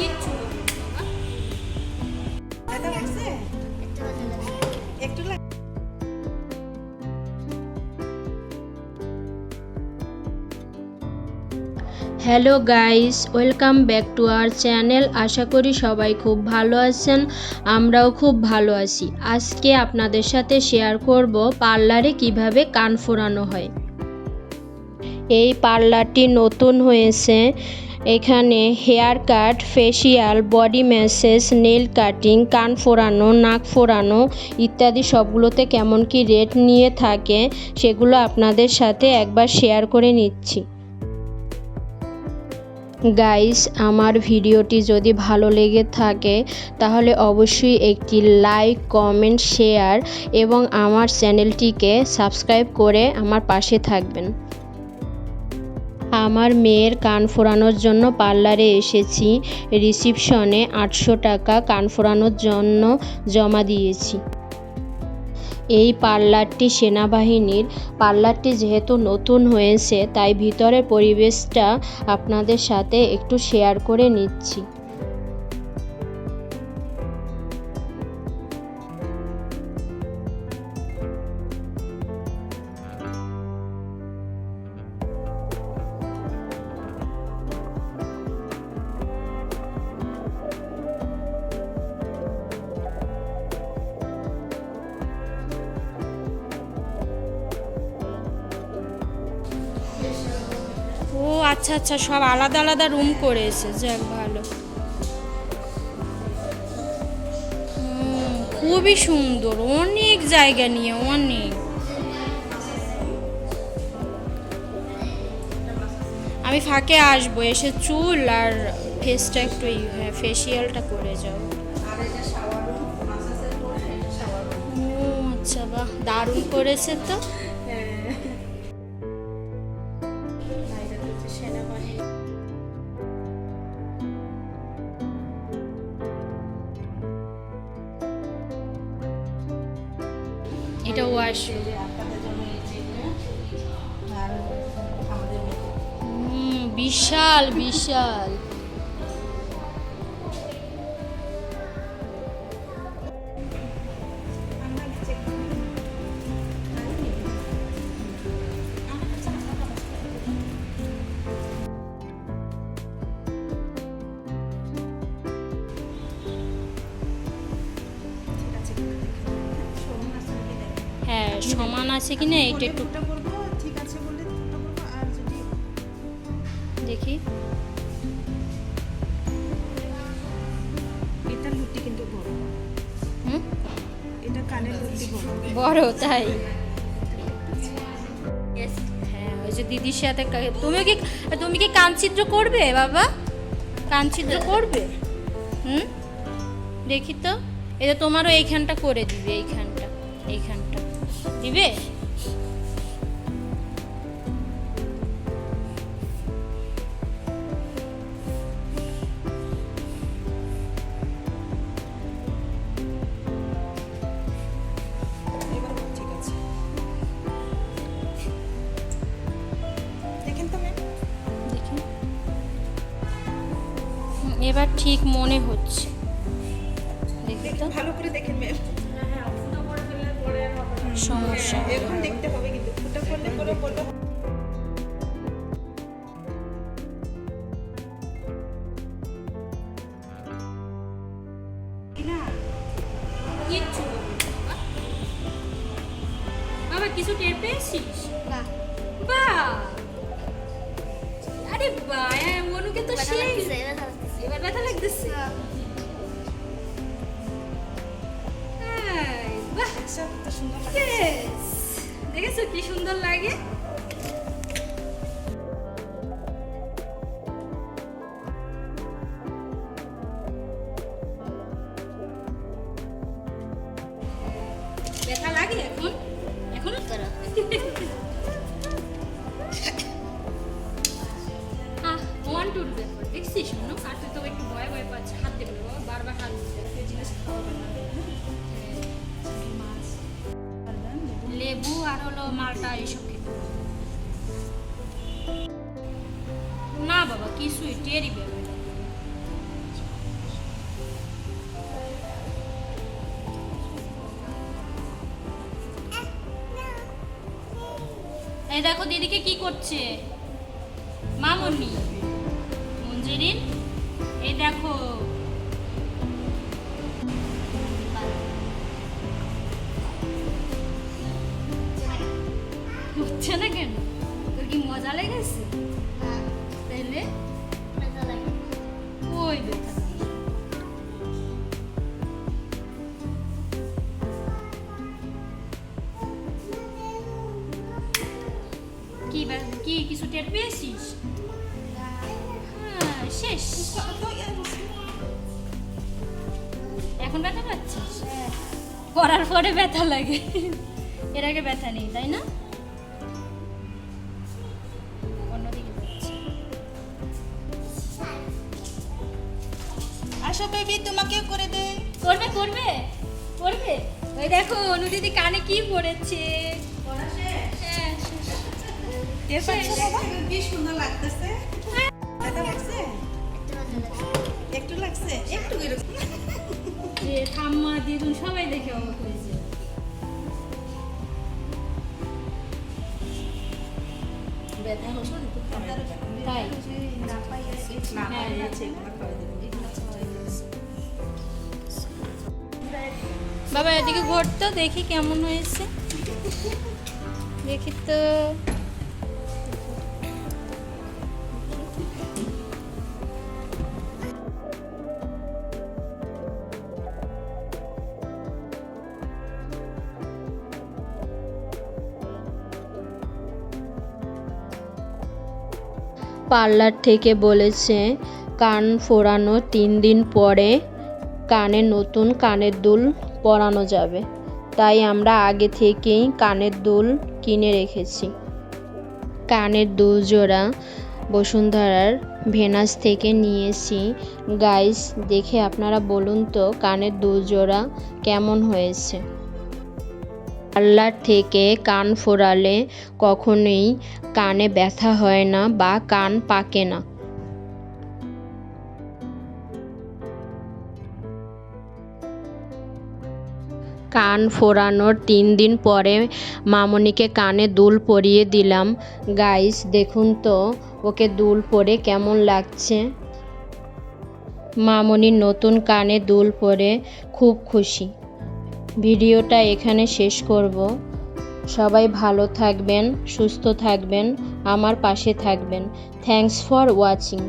কিচ্ছু hello guys, welcome back to our channel. আশা করি সবাই খুব ভালো আছেন, আমরাও খুব ভালো আছি। আজকে আপনাদের সাথে শেয়ার করব পার্লারে কীভাবে কান ফোরানো হয়। এই পার্লারটি নতুন হয়েছে। এখানে hair cut, facial, body massage, nail cutting, কান ফোরানো, নাক ফোরানো ইত্যাদি সবগুলোতে কেমন কি রেট নিয়ে থাকে সেগুলো আপনাদের সাথে একবার শেয়ার করে নিচ্ছি। গাইস, আমার ভিডিওটি যদি ভালো লেগে থাকে, তাহলে অবশ্যই একটি লাইক, কমেন্ট, শেয়ার এবং আমার চ্যানেলটিকে সাবস্ক্রাইব করে আমার পাশে থাকবেন। আমার মেয়ের কান ফোরানোর জন্য পার্লারে এসেছি। রিসিপশনে আটশো টাকা কান ফোরানোর জন্য জমা দিয়েছি। এই পার্লারটি সেনাবাহিনীর। পার্লারটি যেহেতু নতুন হয়েছে, তাই ভিতরের পরিবেশটা আপনাদের সাথে একটু শেয়ার করে নিচ্ছি। আচ্ছা আচ্ছা সব আলাদা আলাদা রুম করেছে, যাক, ভালো। খুবই সুন্দর, অনেক জায়গা নিয়ে, অনেক। আমি ফাঁকে আসব, এসে চুল আর ফেসটা একটু হ্যাঁ ফেসিয়ালটা করে যাও। আচ্ছা বাহ, দারুণ করেছে তো। আমাদের আসবে বিশাল বিশাল। সমান আছে কিনা এইটা বললে একটু ঠিক আছে বললে আর যদি দেখি। এটা লুটি কিন্তু বড়। হুম? এটা কানের লুটি বড়। বড় তাই? হ্যাঁ ওই যে দিদির সাথে তুমি কি তুমি কি কানচিত্র করবে বাবা? কানচিত্র করবে? হুম? দেখি তো। এটা তোমারও এইখানটা করে দিবে এইখানটা এইখানটা। দিবে? এবার ঠিক আছে। দেখেন তো ম্যাম। দেখি। এবার ঠিক মনে হচ্ছে। দেখি তো। ভালো করে দেখেন ম্যাম। সমস্যা। দেখতে হবে কিন্তু ফুটা করলে পরে বাবা। বাবা কিছু টের পেয়েছিস? বাহ। আরে বাহ মনুকে তো সেই দেখেছ কি সুন্দর লাগে? মালটা এইসব খেতে না বাবা, কিছুই টেরি বেবে এই দেখো দিদিকে কি করছে? মামনি মঞ্জিরিন এই দেখো। এখন ব্যথা পাচ্ছিস পড়ার পরে ব্যথা লাগে। এর আগে ব্যথা নেই তাই না? আসো বেবি তোমাকেও করে দে। করবে করবে? করবে? ওই দেখো অনুদিদি কানে কি পড়েছে? হ্যাঁ, টের পাচ্ছো বাবা কি সুন্দর লাগতেছে। একটু এরকম যে ঠাম্মা দিদুন সবাই দেখে অবাক হয়েছে। ব্যথা তাই? দিয়েছে। বাবা এদিকে ঘরতো দেখি কেমন হয়েছে। দেখি তো। পার্লার থেকে বলেছে, কান ফোরানো তিন দিন পরে কানে নতুন কানের দুল পরানো যাবে। তাই আমরা আগে থেকেই কানের দুল কিনে রেখেছি। কানের দুল জোড়া বসুন্ধরার ভেনাস থেকে নিয়েছি। গাইস, দেখে আপনারা বলুন তো, কানের দুল জোড়া কেমন হয়েছে? পার্লার থেকে কান ফোরালে কখনোই কানে ব্যথা হয় না বা কান পাকে না। কান ফোরানোর তিন দিন পরে মামনিকে কানে দুল পরিয়ে দিলাম। গাইস, দেখুন তো, ওকে দুল পরে কেমন লাগছে? মামনির নতুন কানে দুল পরে খুব খুশি। ভিডিওটা এখানে শেষ করব। সবাই ভালো থাকবেন, সুস্থ থাকবেন, আমার পাশে থাকবেন। Thanks for watching